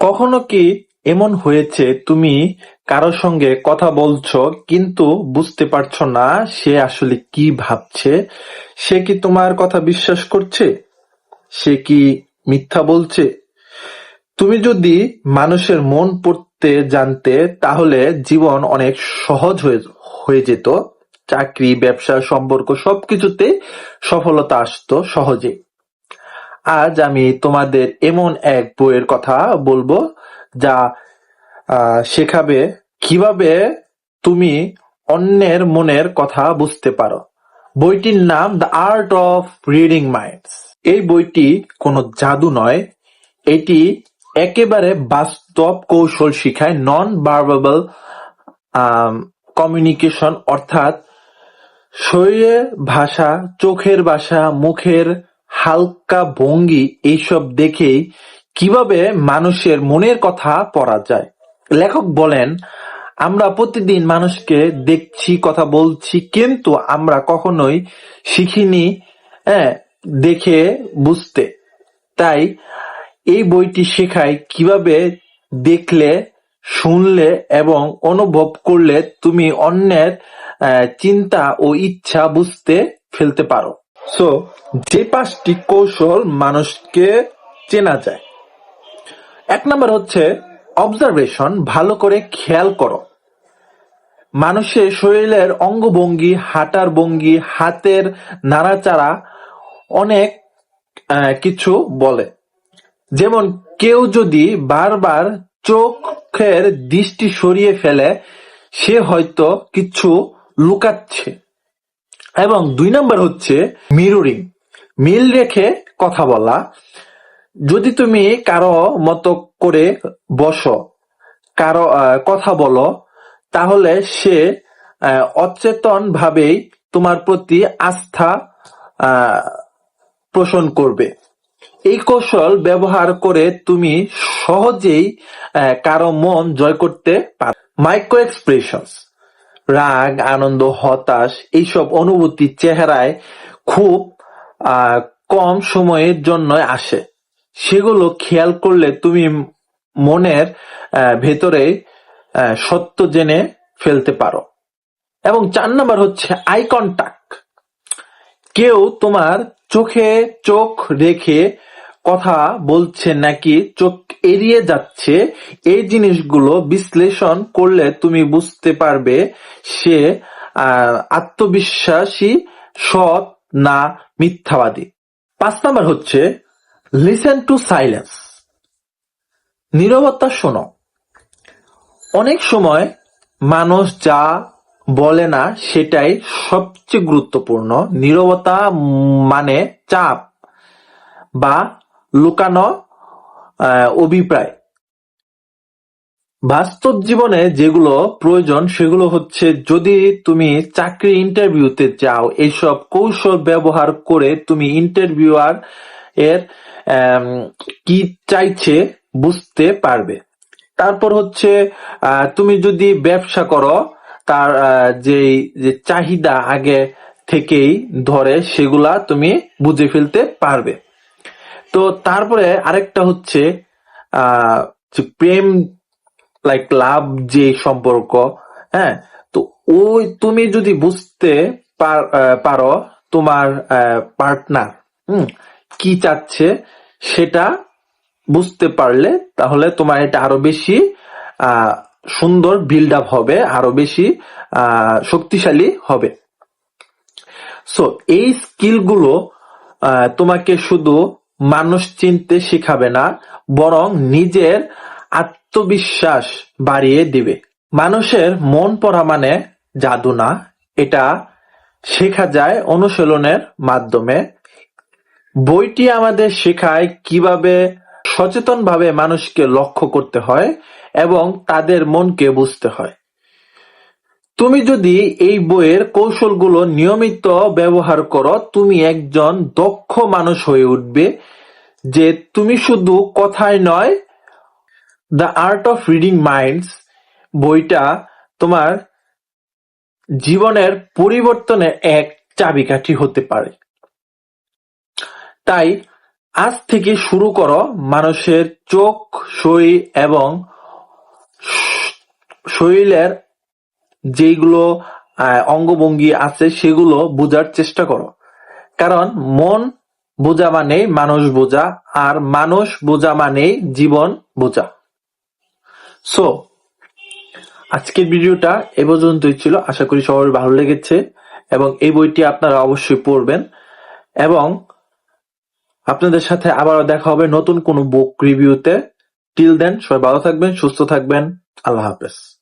কখনো কি এমন হয়েছে তুমি কারও সঙ্গে কথা বলছো কিন্তু বুঝতে পারছ না সে আসলে কি ভাবছে? সে কি তোমার কথা বিশ্বাস করছে? সে কি মিথ্যা বলছে? তুমি যদি মানুষের মন পড়তে জানতে, তাহলে জীবন অনেক সহজ হয়ে যেত। চাকরি, ব্যবসা, সম্পর্ক সবকিছুতে সফলতা আসতো সহজে আজ আমি তোমাদের এমন এক বইয়ের কথা বলব যা শেখাবে কীভাবে তুমি অন্যের মনের কথা বুঝতে পারো। বইটির নাম the art of reading minds এই বইটি কোনো জাদু নয়, এটি একেবারে বাস্তব কৌশল শিখায় নন বার্বাল কমিউনিকেশন অর্থাৎ শরীরের ভাষা, চোখের ভাষা, মুখের হালকা ভঙ্গি এইসব দেখেই কীভাবে মানুষের মনের কথা পড়া যায়। লেখক বলেন আমরা প্রতিদিন মানুষকে দেখছি কথা বলছি কিন্তু আমরা কখনোই শিখিনি হ্যাঁ, দেখে বুঝতে। তাই এই বইটি শেখায় কীভাবে দেখলে শুনলে এবং অনুভব করলে তুমি অন্যের চিন্তা ও ইচ্ছা বুঝতে ফেলতে পারো। সো যে পাঁচটি কৌশল মানুষকে চেনা যায়। এক নম্বর হচ্ছে অবজারভেশন ভালো করে খেয়াল করো। মানুষের শরীরের অঙ্গভঙ্গি, হাঁটার ভঙ্গি, হাতের নাড়াচাড়া অনেক কিছু বলে। যেমন কেউ যদি বারবার চোখের দৃষ্টি সরিয়ে ফেলে, সে হয়তো কিছু লুকাচ্ছে। এবং দুই নম্বর হচ্ছে মিররিং মিল রেখে কথা বলা। যদি তুমি কারও মতো করে বসো, কারও কথা বলো, তাহলে সে অচেতন ভাবেই তোমার প্রতি আস্থা পোষণ করবে। এই কৌশল ব্যবহার করে তুমি সহজেই কারও মন জয় করতে পারো মাইক্রো এক্সপ্রেশনস রাগ, আনন্দ, হতাশ এইসব অনুভূতি চেহারায় খুব কম সময়ের জন্য আসে। সেগুলো খেয়াল করলে তুমি মনের ভেতরে সত্য জেনে ফেলতে পারো। এবং চার নাম্বার হচ্ছে আই কন্টাক্ট কেউ তোমার চোখে চোখ রেখে কথা বলছে নাকি চোখ এড়িয়ে যাচ্ছে, এই জিনিসগুলো বিশ্লেষণ করলে তুমি বুঝতে পারবে সে আত্মবিশ্বাসী, সৎ না মিথ্যাবাদী। পাঁচ নাম্বার হচ্ছে লিসেন টু সাইলেন্স নীরবতা শোনো। অনেক সময় মানুষ যা বলে না সেটাই সবচেয়ে গুরুত্বপূর্ণ। নীরবতা মানে চাপ বা লুকানো অভিপ্রায়। বাস্তব জীবনে যেগুলো প্রয়োজন, সেগুলো হচ্ছে যদি তুমি চাকরি ইন্টারভিউতে যাও এইসব কৌশল ব্যবহার করে তুমি ইন্টারভিউয়ার এর কি চাইছে বুঝতে পারবে। তারপর হচ্ছে তুমি যদি ব্যবসা করো, তার যেই, যে চাহিদা আগে থেকেই ধরে, সেগুলা তুমি বুঝে ফেলতে পারবে। তো তারপরে আরেকটা হচ্ছে প্রেম লাইক লাভ যে সম্পর্ক হ্যাঁ? তো ওই তুমি যদি বুঝতে পার- তোমার পার্টনার হুম, কি চাচ্ছে সেটা বুঝতে পারলে তাহলে তোমার এটা আরও বেশি সুন্দর বিল্ড আপ হবে, আরও বেশি শক্তিশালী হবে। সো এই স্কিলগুলো তোমাকে শুধু মানুষ চিনতে শিখাবে না, বরং নিজের আত্মবিশ্বাস বাড়িয়ে দিবে। মানুষের মন পড়া মানে জাদু না, এটা শেখা যায় অনুশীলনের মাধ্যমে। বইটি আমাদের শেখায় কীভাবে সচেতনভাবে মানুষকে লক্ষ্য করতে হয় এবং তাদের মনকে বুঝতে হয়। তুমি যদি এই বইয়ের কৌশলগুলো নিয়মিত ব্যবহার করো, তুমি একজন দক্ষ মানুষ হয়ে উঠবে। যে তুমি শুধু কথায় নয় the art of reading minds বইটা তোমার জীবনের পরিবর্তনের এক চাবিকাঠি হতে পারে। তাই আজ থেকে শুরু করো মানুষের চোখ, সই এবং শরীরের যেগুলো অঙ্গভঙ্গি আছে সেগুলো বোঝার চেষ্টা করো। কারণ মন বোঝা মানে মানুষ বোঝা, আর মানুষ বোঝা মানে জীবন বোঝা। সো আজকের ভিডিওটা এ পর্যন্তই ছিল। আশা করি সবার ভালো লেগেছে এবং এই বইটি আপনারা অবশ্যই পড়বেন। এবং আপনাদের সাথে আবারও দেখা হবে নতুন কোনো বুক রিভিউতে টিল দেন সবাই ভালো থাকবেন, সুস্থ থাকবেন। আল্লাহ হাফেজ।